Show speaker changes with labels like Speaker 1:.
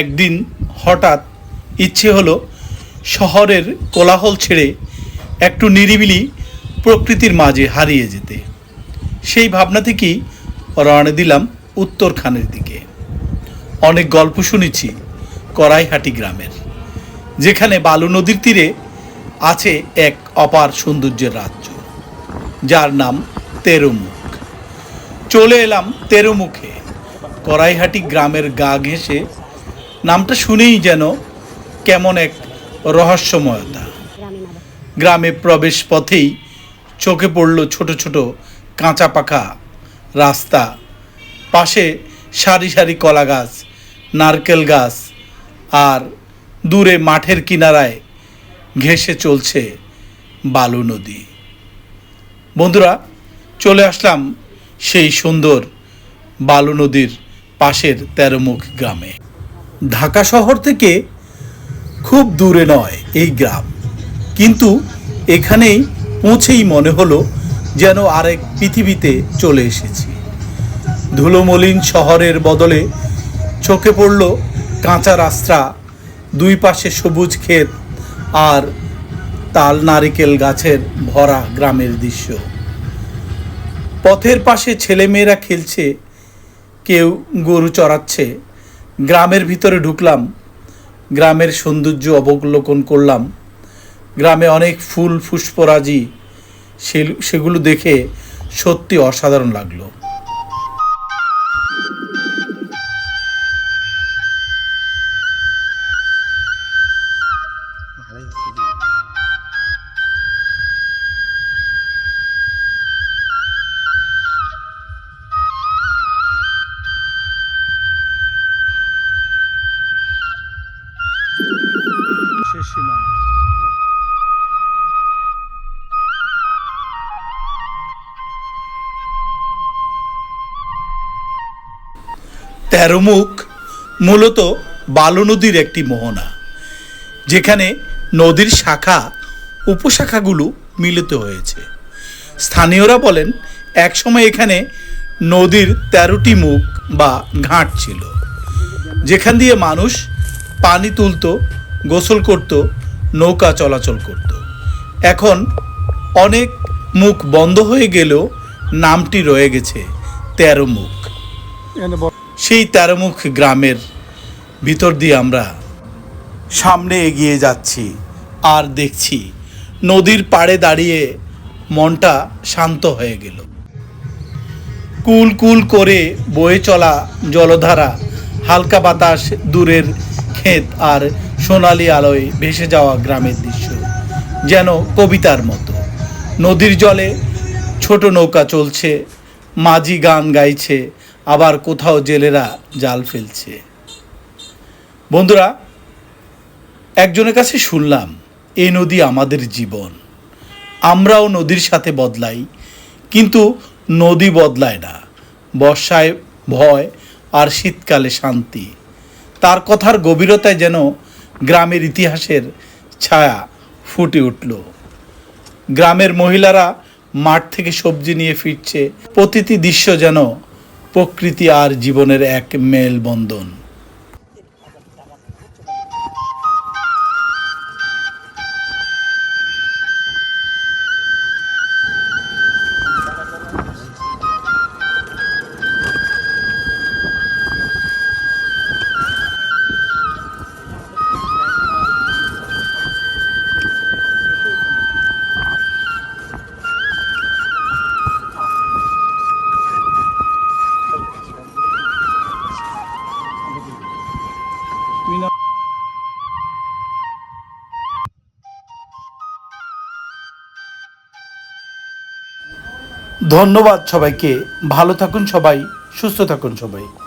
Speaker 1: একদিন হঠাৎ ইচ্ছে হলো শহরের কোলাহল ছেড়ে একটু নিরিবিলি প্রকৃতির মাঝে হারিয়ে যেতে। সেই ভাবনা থেকেই রওনা দিলাম উত্তরখানের দিকে। অনেক গল্প শুনেছি করাইহাটি গ্রামের, যেখানে বালু নদীর তীরে আছে এক অপার সৌন্দর্যের রাজ্য, যার নাম তেরুমুখ। চলে এলাম তেরুমুখে। করাইহাটি গ্রামের গা ঘেঁষে নামটা শুনেই যেন কেমন এক রহস্যময়তা। গ্রামে প্রবেশ পথেই চোখে পড়ল ছোট ছোট কাঁচা পাকা রাস্তা। পাশে সারি সারি কলা গাছ, নারকেল গাছ আর দূরে মাঠের কিনারায় ঘেঁষে চলছে বালু নদী। বন্ধুরা, চলে আসলাম সেই সুন্দর বালু নদীর পাশের তেরোমুখ গ্রামে। ঢাকা শহর থেকে খুব দূরে নয় এই গ্রাম। কিন্তু এখানেই পৌঁছেই মনে হলো যেন আরেক পৃথিবীতে চলে এসেছি। ধুলোমলিন শহরের বদলে চোখে পড়ল কাঁচা রাস্তা, দুই পাশে সবুজ ক্ষেত আর তাল নারিকেল গাছের ভরা গ্রামের দৃশ্য। পথের পাশে ছেলেমেয়েরা খেলছে, কেউ গরু চড়াচ্ছে গ্রামের ভিতরে ঢুকলাম, গ্রামের সৌন্দর্য অবলোকন করলাম। গ্রামে অনেক ফুল, পুষ্পরাজি সেগুলো দেখে সত্যি অসাধারণ লাগল। তেরোমুখ মূলত বালু নদীর একটি মোহনা, যেখানে নদীর শাখা, উপশাখাগুলো মিলিত হয়েছে। স্থানীয়রা বলেন, একসময় এখানে নদীর তেরোটি মুখ বা ঘাট ছিল, যেখান দিয়ে মানুষ পানি তুলতো, গোসল করত, নৌকা চলাচল করত। এখন অনেক মুখ বন্ধ হয়ে গেলেও নামটি রয়ে গেছে তেরো মুখ। সেই তেরোমুখ গ্রামের ভিতর দিয়ে আমরা সামনে এগিয়ে যাচ্ছি, আর দেখছি নদীর পাড়ে দাঁড়িয়ে মনটা শান্ত হয়ে গেল। কুল কুল করে বয়ে চলা জলধারা হালকা বাতাস দূরের ক্ষেত আর সোনালি আলোয় ভেসে যাওয়া গ্রামের দৃশ্য যেন কবিতার মতো। নদীর জলে ছোট নৌকা চলছে, মাঝি গান গাইছে আবার কোথাও জেলেরা জাল ফেলছে। বন্ধুরা, একজনের কাছে শুনলাম এই নদী আমাদের জীবন। আমরাও নদীর সাথে বদলাই, কিন্তু নদী বদলায় না। বর্ষায় ভয় আর শীতকালে শান্তি। তার কথার গভীরতায় যেন গ্রামের ইতিহাসের ছায়া ফুটে উঠল। গ্রামের মহিলারা মাঠ থেকে সবজি নিয়ে ফিরছে। প্রতিটি দৃশ্য যেন প্রকৃতি আর জীবনের এক মেলবন্ধন। ধন্যবাদ সবাইকে। ভালো থাকুন সবাই সুস্থ থাকুন সবাই।